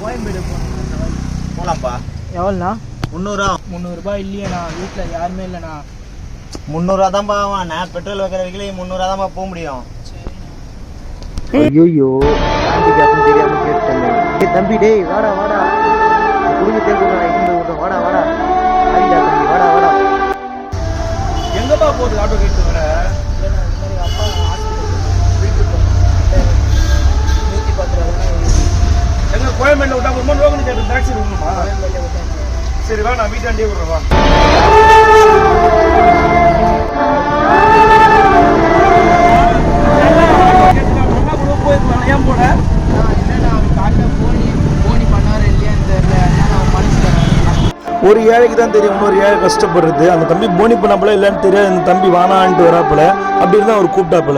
கோயம்பேடு போகணும் போகலாம்ப்பா எவ்வளோண்ணா? முந்நூறுரூவா முந்நூறுரூபா இல்லையேண்ணா. வீட்டில் யாருமே இல்லைண்ணா. முந்நூறுரூவா தான்ப்பா நான் பெட்ரோல் வைக்கிற வரைக்கும் முந்நூறுரூவா தான்ப்பா போக முடியும். ஐயோ தெரியாம கேட்டேன் தம்பி டேய் வாடா வாடா. குடும்பத்தை கூட இருந்து விடுறோம். வாடா வாடா. தம்பி வாடா வாடா. எங்கப்பா போகுது ஆட்டோ கேட்டு வர எங்க கோயம்பேட்டில் விட்டா ஒரு மணி ரோகன் டாக்ஸி விடணுமா? சரி வா நான் வீட்டாண்டே விடுறேன் வா. ஏன் போட அவன் போனி போனி இல்லையான்னு தெரியல அவன் ஒரு ஏழைக்கு தான் தெரியும் இன்னொரு ஏழை கஷ்டப்படுறது. அந்த தம்பி போனி பண்ணாப்புல இல்லைன்னு தெரியாது. அந்த தம்பி வானான்ட்டு வராப்புல. அப்படி இருந்தா அவர் கூப்பிட்டாப்புல.